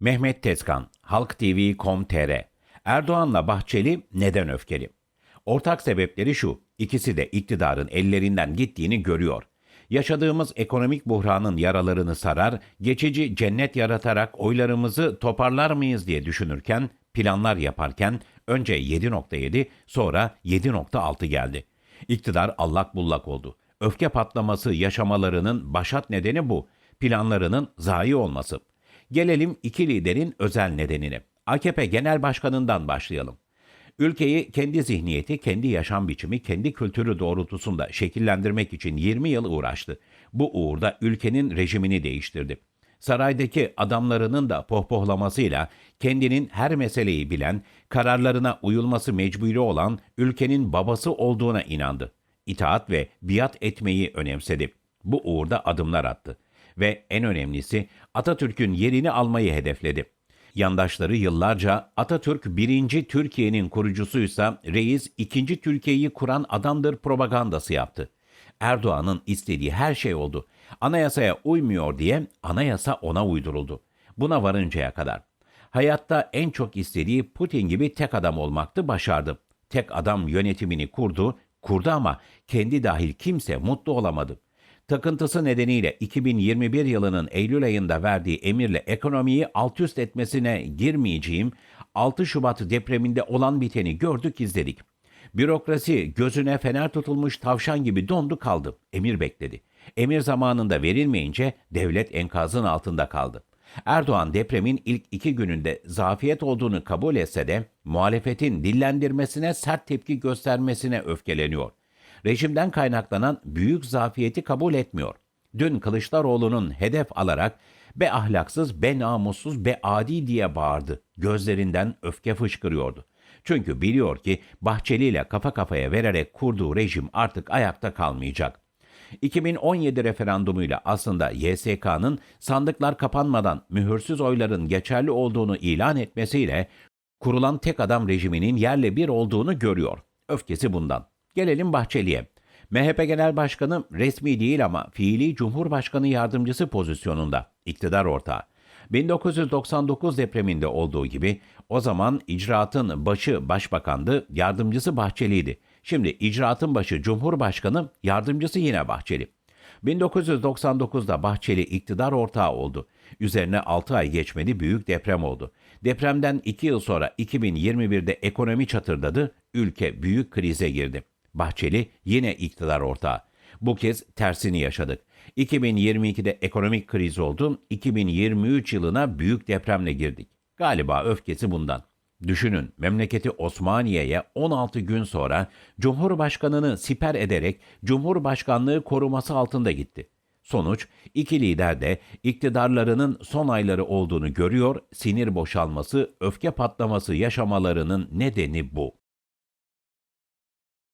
Mehmet Tezkan, Halk TV.com.tr Erdoğan'la Bahçeli neden öfkeli? Ortak sebepleri şu, ikisi de iktidarın ellerinden gittiğini görüyor. Yaşadığımız ekonomik buhranın yaralarını sarar, geçici cennet yaratarak oylarımızı toparlar mıyız diye düşünürken, planlar yaparken önce 7.7 sonra 7.6 geldi. İktidar allak bullak oldu. Öfke patlaması yaşamalarının başat nedeni bu. Planlarının zayi olması. Gelelim iki liderin özel nedenine. AKP Genel Başkanı'ndan başlayalım. Ülkeyi kendi zihniyeti, kendi yaşam biçimi, kendi kültürü doğrultusunda şekillendirmek için 20 yıl uğraştı. Bu uğurda ülkenin rejimini değiştirdi. Saraydaki adamlarının da pohpohlamasıyla kendinin her meseleyi bilen, kararlarına uyulması mecburi olan ülkenin babası olduğuna inandı. İtaat ve biat etmeyi önemsedi. Bu uğurda adımlar attı ve en önemlisi Atatürk'ün yerini almayı hedefledi. Yandaşları yıllarca Atatürk birinci Türkiye'nin kurucusuysa reis ikinci Türkiye'yi kuran adamdır propagandası yaptı. Erdoğan'ın istediği her şey oldu. Anayasaya uymuyor diye anayasa ona uyduruldu. Buna varıncaya kadar. Hayatta en çok istediği Putin gibi tek adam olmaktı, başardı. Tek adam yönetimini kurdu, kurdu ama kendi dahil kimse mutlu olamadı. Takıntısı nedeniyle 2021 yılının Eylül ayında verdiği emirle ekonomiyi alt üst etmesine girmeyeceğim, 6 Şubat depreminde olan biteni gördük izledik. Bürokrasi gözüne fener tutulmuş tavşan gibi dondu kaldı. Emir bekledi. Emir zamanında verilmeyince devlet enkazın altında kaldı. Erdoğan depremin ilk iki gününde zafiyet olduğunu kabul etse de muhalefetin dillendirmesine sert tepki göstermesine öfkeleniyor rejimden kaynaklanan büyük zafiyeti kabul etmiyor. Dün Kılıçdaroğlu'nun hedef alarak be ahlaksız, be namussuz, be adi diye bağırdı. Gözlerinden öfke fışkırıyordu. Çünkü biliyor ki Bahçeli ile kafa kafaya vererek kurduğu rejim artık ayakta kalmayacak. 2017 referandumuyla aslında YSK'nın sandıklar kapanmadan mühürsüz oyların geçerli olduğunu ilan etmesiyle kurulan tek adam rejiminin yerle bir olduğunu görüyor. Öfkesi bundan. Gelelim Bahçeli'ye. MHP Genel Başkanı resmi değil ama fiili Cumhurbaşkanı yardımcısı pozisyonunda, iktidar ortağı. 1999 depreminde olduğu gibi o zaman icraatın başı başbakandı, yardımcısı Bahçeli'ydi. Şimdi icraatın başı Cumhurbaşkanı, yardımcısı yine Bahçeli. 1999'da Bahçeli iktidar ortağı oldu. Üzerine 6 ay geçmedi büyük deprem oldu. Depremden 2 yıl sonra 2021'de ekonomi çatırdadı, ülke büyük krize girdi. Bahçeli yine iktidar ortağı. Bu kez tersini yaşadık. 2022'de ekonomik kriz oldu, 2023 yılına büyük depremle girdik. Galiba öfkesi bundan. Düşünün memleketi Osmaniye'ye 16 gün sonra Cumhurbaşkanını siper ederek Cumhurbaşkanlığı koruması altında gitti. Sonuç iki lider de iktidarlarının son ayları olduğunu görüyor, sinir boşalması, öfke patlaması yaşamalarının nedeni bu.